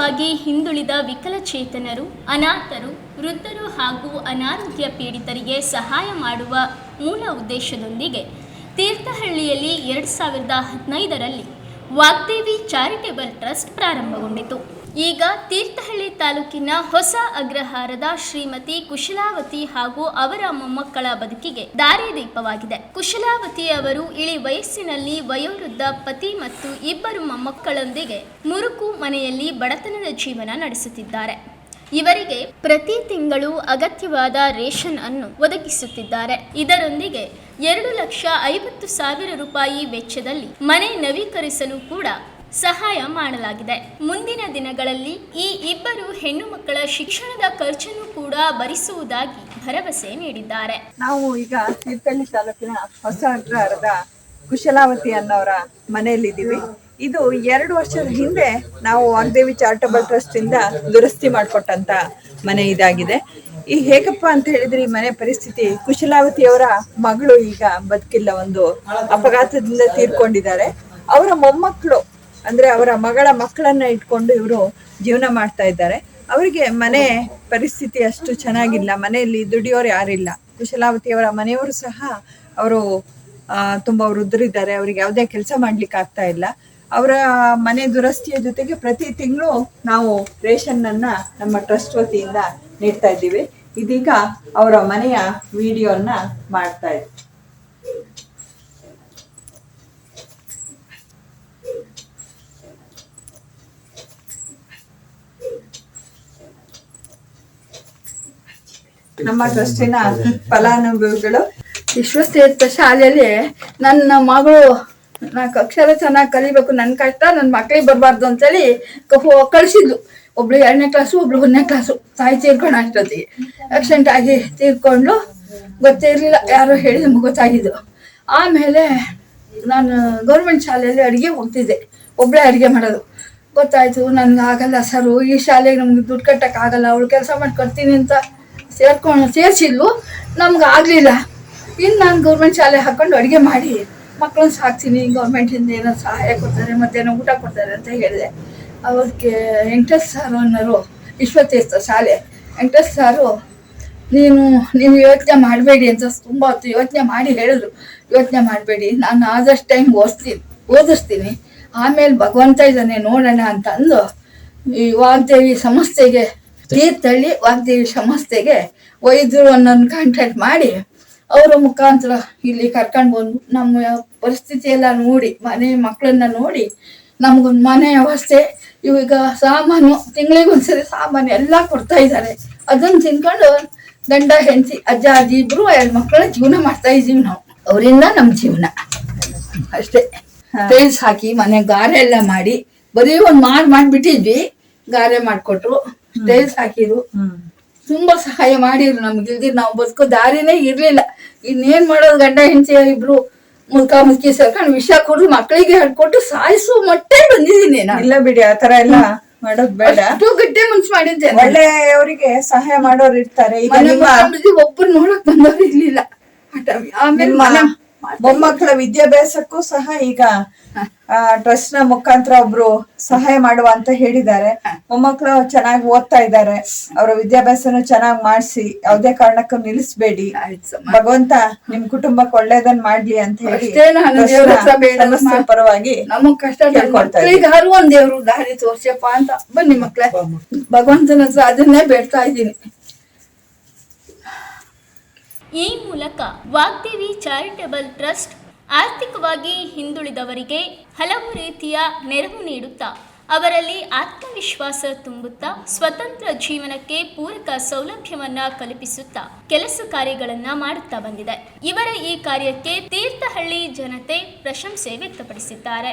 ಆರ್ಥಿಕವಾಗಿ ಹಿಂದುಳಿದ ವಿಕಲಚೇತನರು, ಅನಾಥರು, ವೃದ್ಧರು ಹಾಗೂ ಅನಾರೋಗ್ಯ ಪೀಡಿತರಿಗೆ ಸಹಾಯ ಮಾಡುವ ಮೂಲ ಉದ್ದೇಶದೊಂದಿಗೆ ತೀರ್ಥಹಳ್ಳಿಯಲ್ಲಿ ಎರಡು ಸಾವಿರದ ಹದಿನೈದರಲ್ಲಿ ವಾಗ್ದೇವಿ ಚಾರಿಟೇಬಲ್ ಟ್ರಸ್ಟ್ ಪ್ರಾರಂಭಗೊಂಡಿತು. ಈಗ ತೀರ್ಥಹಳ್ಳಿ ತಾಲೂಕಿನ ಹೊಸ ಅಗ್ರಹಾರದ ಶ್ರೀಮತಿ ಕುಶಲಾವತಿ ಹಾಗೂ ಅವರ ಮೊಮ್ಮಕ್ಕಳ ಬದುಕಿಗೆ ದಾರಿದೀಪವಾಗಿದೆ ಕುಶಲಾವತಿ ಅವರು ಇಳಿ ವಯಸ್ಸಿನಲ್ಲಿ ವಯೋವೃದ್ಧ ಪತಿ ಮತ್ತು ಇಬ್ಬರು ಮೊಮ್ಮಕ್ಕಳೊಂದಿಗೆ ಮುರುಕು ಮನೆಯಲ್ಲಿ ಬಡತನದ ಜೀವನ ನಡೆಸುತ್ತಿದ್ದಾರೆ. ಇವರಿಗೆ ಪ್ರತಿ ತಿಂಗಳು ಅಗತ್ಯವಾದ ರೇಷನ್ ಅನ್ನು ಒದಗಿಸುತ್ತಿದ್ದಾರೆ. ಇದರೊಂದಿಗೆ ಎರಡು ಲಕ್ಷ ಐವತ್ತು ಸಾವಿರ ರೂಪಾಯಿ ವೆಚ್ಚದಲ್ಲಿ ಮನೆ ನವೀಕರಿಸಲು ಕೂಡ ಸಹಾಯ ಮಾಡಲಾಗಿದೆ. ಮುಂದಿನ ದಿನಗಳಲ್ಲಿ ಈ ಇಬ್ಬರು ಹೆಣ್ಣು ಮಕ್ಕಳ ಶಿಕ್ಷಣದ ಖರ್ಚನ್ನು ಕೂಡ ಭರಿಸುವುದಾಗಿ ಭರವಸೆ ನೀಡಿದ್ದಾರೆ. ನಾವು ಈಗ ತೀರ್ಥಹಳ್ಳಿ ತಾಲೂಕಿನ ಹೊಸ ಅಗ್ರಹಾರದ ಕುಶಲಾವತಿ ಅನ್ನೋರ ಮನೆಯಲ್ಲಿದ್ದೀವಿ. ಇದು ಎರಡು ವರ್ಷದ ಹಿಂದೆ ನಾವು ವಾಗ್ದೇವಿ ಚಾರಿಟಬಲ್ ಟ್ರಸ್ಟ್ ಇಂದ ದುರಸ್ತಿ ಮಾಡಿಕೊಟ್ಟಂತ ಮನೆ ಇದಾಗಿದೆ. ಈ ಹೇಗಪ್ಪ ಅಂತ ಹೇಳಿದ್ರೆ ಈ ಮನೆ ಪರಿಸ್ಥಿತಿ ಕುಶಲಾವತಿಯವರ ಮಗಳು ಈಗ ಬದುಕಿಲ್ಲ, ಒಂದು ಅಪಘಾತದಿಂದ ತೀರ್ಕೊಂಡಿದ್ದಾರೆ. ಅವರ ಮೊಮ್ಮಕ್ಕಳು ಅಂದ್ರೆ ಅವರ ಮಗಳ ಮಕ್ಕಳನ್ನ ಇಟ್ಕೊಂಡು ಇವರು ಜೀವನ ಮಾಡ್ತಾ ಇದ್ದಾರೆ. ಅವರಿಗೆ ಮನೆ ಪರಿಸ್ಥಿತಿ ಅಷ್ಟು ಚೆನ್ನಾಗಿಲ್ಲ. ಮನೆಯಲ್ಲಿ ದುಡಿಯೋರು ಯಾರಿಲ್ಲ. ಕುಶಲಾವತಿಯವರ ಮನೆಯವರು ಸಹ ಅವರು ತುಂಬಾ ವೃದ್ಧರಿದ್ದಾರೆ. ಅವ್ರಿಗೆ ಯಾವುದೇ ಕೆಲಸ ಮಾಡ್ಲಿಕ್ಕೆ ಆಗ್ತಾ ಇಲ್ಲ. ಅವರ ಮನೆ ದುರಸ್ತಿಯ ಜೊತೆಗೆ ಪ್ರತಿ ತಿಂಗಳು ನಾವು ರೇಷನ್ ಅನ್ನ ನಮ್ಮ ಟ್ರಸ್ಟ್ ವತಿಯಿಂದ ನೀಡ್ತಾ ಇದ್ದೀವಿ. ಇದೀಗ ಅವರ ಮನೆಯ ವಿಡಿಯೋನ ಮಾಡ್ತಾ ಇದ್ದೀವಿ ನಮ್ಮ ಟ್ರಸ್ಟಿನ ಫಲಾನುಭವಿಗಳು. ವಿಶ್ವಸ್ತೀರ್ಥ ಶಾಲೆಯಲ್ಲಿ ನನ್ನ ಮಗಳು ನಾ ಅಕ್ಷರ ಚೆನ್ನಾಗಿ ಕಲಿಬೇಕು ನನ್ನ ಕಷ್ಟ ನನ್ನ ಮಕ್ಳಿಗೆ ಬರಬಾರ್ದು ಅಂತೇಳಿ ಹೇಳಿ ಕಳಿಸಿದ್ಲು. ಒಬ್ಳು ಎರಡನೇ ಕ್ಲಾಸು ಒಬ್ಳು ಒಂದನೇ ಕ್ಲಾಸು ತಾಯಿ ತೀರ್ಕೊಂಡು ಅಷ್ಟೊತ್ತಿಗೆ. ಆಕ್ಸಿಡೆಂಟ್ ಆಗಿ ತೀರ್ಕೊಂಡು ಗೊತ್ತೇ ಇರಲಿಲ್ಲ ಯಾರೋ ಹೇಳಿ ನಮ್ಗೆ ಗೊತ್ತಾಗಿದ್ದು. ಆಮೇಲೆ ನಾನು ಗೌರ್ಮೆಂಟ್ ಶಾಲೆಯಲ್ಲಿ ಅಡುಗೆ ಹೋಗ್ತಿದ್ದೆ. ಒಬ್ಬಳೇ ಅಡುಗೆ ಮಾಡೋದು. ಗೊತ್ತಾಯ್ತು ನನ್ಗೆ ಆಗಲ್ಲ ಸರು ಈ ಶಾಲೆಗೆ ನಮ್ಗೆ ದುಡ್ಡು ಕಟ್ಟಕ್ಕಾಗಲ್ಲ ಅವಳು ಕೆಲಸ ಮಾಡಿ ಕೊಡ್ತೀನಿ ಅಂತ ಸೇರ್ಕೊಂಡು ಸೇರಿಸಿದ್ವು ನಮ್ಗೆ ಆಗಲಿಲ್ಲ. ಇನ್ನು ನಾನು ಗೌರ್ಮೆಂಟ್ ಶಾಲೆ ಹಾಕೊಂಡು ಅಡುಗೆ ಮಾಡಿ ಮಕ್ಕಳನ್ನ ಸಾಕ್ತೀನಿ ಗೌರ್ಮೆಂಟಿಂದ ಏನೋ ಸಹಾಯ ಕೊಡ್ತಾರೆ ಮತ್ತೇನೋ ಊಟ ಕೊಡ್ತಾರೆ ಅಂತ ಹೇಳಿದೆ. ಅವ್ರಿಗೆ ವೆಂಕಟೇಶ್ ಸಾರು ಅನ್ನೋರು ವಿಶ್ವತೀರ್ಥ ಶಾಲೆ, ವೆಂಕಟೇಶ್ ಸಾರು ನೀನು, ನೀವು ಯೋಚನೆ ಮಾಡಬೇಡಿ ಅಂತ ತುಂಬ ಹೊತ್ತು ಯೋಚನೆ ಮಾಡಿ ಹೇಳಿದ್ರು. ಯೋಚನೆ ಮಾಡಬೇಡಿ, ನಾನು ಆದಷ್ಟು ಟೈಮ್ ಓದಿಸ್ತೀನಿ ಓದಿಸ್ತೀನಿ. ಆಮೇಲೆ ಭಗವಂತ ಇದ್ದಾನೆ ನೋಡೋಣ ಅಂತ ಅಂದು ಈ ವಾಗ್ದೇವಿ ಸಂಸ್ಥೆಗೆ ತೀರ್ಥಹಳ್ಳಿ ವಾಗ್ದೇವಿ ಸಂಸ್ಥೆಗೆ ವೈದ್ಯರು ಅನ್ನೋನ್ ಕಾಂಟ್ಯಾಕ್ಟ್ ಮಾಡಿ ಅವರ ಮುಖಾಂತರ ಇಲ್ಲಿ ಕರ್ಕೊಂಡು ಬಂದು ನಮ್ಮ ಪರಿಸ್ಥಿತಿ ಎಲ್ಲ ನೋಡಿ ಮನೆ ಮಕ್ಕಳನ್ನ ನೋಡಿ ನಮ್ಗೊಂದು ಮನೆ ವ್ಯವಸ್ಥೆ ಇವಾಗ ಸಾಮಾನು ತಿಂಗಳಿಗೆ ಒಂದ್ಸರಿ ಸಾಮಾನು ಎಲ್ಲ ಕೊಡ್ತಾ ಇದ್ದಾರೆ. ಅದನ್ನ ತಿನ್ಕೊಂಡು ಗಂಡ ಹೆಂಡತಿ ಅಜ್ಜ ಅಜ್ಜಿ ಇಬ್ರು ಎರಡು ಮಕ್ಕಳ ಜೀವನ ಮಾಡ್ತಾ ಇದೀವಿ ನಾವು. ಅವರಿಂದ ನಮ್ಮ ಜೀವನ. ಅಷ್ಟೇ. ಟೈಲ್ಸ್ ಹಾಕಿ ಮನೆ ಗಾರೆ ಎಲ್ಲ ಮಾಡಿ ಬರೀ ಒಂದು ಮಾಡ್ ಮಾಡ್ಬಿಟ್ಟಿದ್ವಿ. ಗಾರೆ ಮಾಡ್ಕೊಟ್ರು. ಟೈಲ್ಸ್ ಹಾಕಿದ್ರು. ತುಂಬಾ ಸಹಾಯ ಮಾಡಿದ್ರು ನಮ್ಗೆ. ಇಲ್ದಿದ್ ನಾವು ಬದುಕೋ ದಾರಿನೇ ಇರ್ಲಿಲ್ಲ. ಇನ್ನೇನ್ ಮಾಡೋದು ಗಂಡ ಹೆಂಡತಿ ಇಬ್ರು ಮುಲ್ಕ ಮುಲ್ಕಿ ಸೇರ್ಕೊಂಡು ವಿಷ ಕೊಡು ಮಕ್ಕಳಿಗೆ ಹೇಳ್ಕೊಟ್ಟು ಸಾಯಿಸೋ ಮಟ್ಟ ಬಂದಿದ್ದೀನಿ ನಾನು. ಇಲ್ಲ ಬಿಡಿ ಆ ತರ ಎಲ್ಲ ಮಾಡೋದ್ ಬೇಡ. ಅಷ್ಟು ಗಟ್ಟಿ ಮುಂಚೆ ಮಾಡಿದ್ದೆ ಒಳ್ಳೆ ಒಳ್ಳೆಯವರಿಗೆ ಸಹಾಯ ಮಾಡೋರು ಇರ್ತಾರೆ. ಒಬ್ರು ನೋಡಕ್ ಬಂದವ್ರು ಇರ್ಲಿಲ್ಲ. ಆಮೇಲೆ ಮೊಮ್ಮಕ್ಕಳ ವಿದ್ಯಾಭ್ಯಾಸಕ್ಕೂ ಸಹ ಈಗ ಟ್ರಸ್ಟ್ನ ಮುಖಾಂತರ ಒಬ್ರು ಸಹಾಯ ಮಾಡುವ ಅಂತ ಹೇಳಿದ್ದಾರೆ. ಮೊಮ್ಮಕ್ಕಳು ಚೆನ್ನಾಗಿ ಓದ್ತಾ ಇದ್ದಾರೆ. ಅವರ ವಿದ್ಯಾಭ್ಯಾಸನ ಚೆನ್ನಾಗಿ ಮಾಡಿಸಿ ಯಾವ್ದೇ ಕಾರಣಕ್ಕೂ ನಿಲ್ಲಿಸಬೇಡಿ. ಭಗವಂತ ನಿಮ್ ಕುಟುಂಬಕ್ಕೆ ಒಳ್ಳೇದನ್ ಮಾಡ್ಲಿ ಅಂತ ಹೇಳಿ ಪರವಾಗಿ ದೇವ್ರು ದಾರಿ ತೋರ್ಸಪ್ಪ ಅಂತ. ಬನ್ನಿ ಮಕ್ಳೇ. ಭಗವಂತನ ಸಾಧನೆ ಅದನ್ನೇ ಬೇಡ್ತಾ ಇದ್ದೀನಿ. ಈ ಮೂಲಕ ವಾಗ್ದೇವಿ ಚಾರಿಟಬಲ್ ಟ್ರಸ್ಟ್ ಆರ್ಥಿಕವಾಗಿ ಹಿಂದುಳಿದವರಿಗೆ ಹಲವು ರೀತಿಯ ನೆರವು ನೀಡುತ್ತಾ, ಅವರಲ್ಲಿ ಆತ್ಮವಿಶ್ವಾಸ ತುಂಬುತ್ತಾ, ಸ್ವತಂತ್ರ ಜೀವನಕ್ಕೆ ಪೂರಕ ಸೌಲಭ್ಯವನ್ನ ಕಲ್ಪಿಸುತ್ತಾ ಕೆಲಸ ಕಾರ್ಯಗಳನ್ನ ಮಾಡುತ್ತಾ ಬಂದಿದೆ. ಇವರ ಈ ಕಾರ್ಯಕ್ಕೆ ತೀರ್ಥಹಳ್ಳಿ ಜನತೆ ಪ್ರಶಂಸೆ ವ್ಯಕ್ತಪಡಿಸಿದ್ದಾರೆ.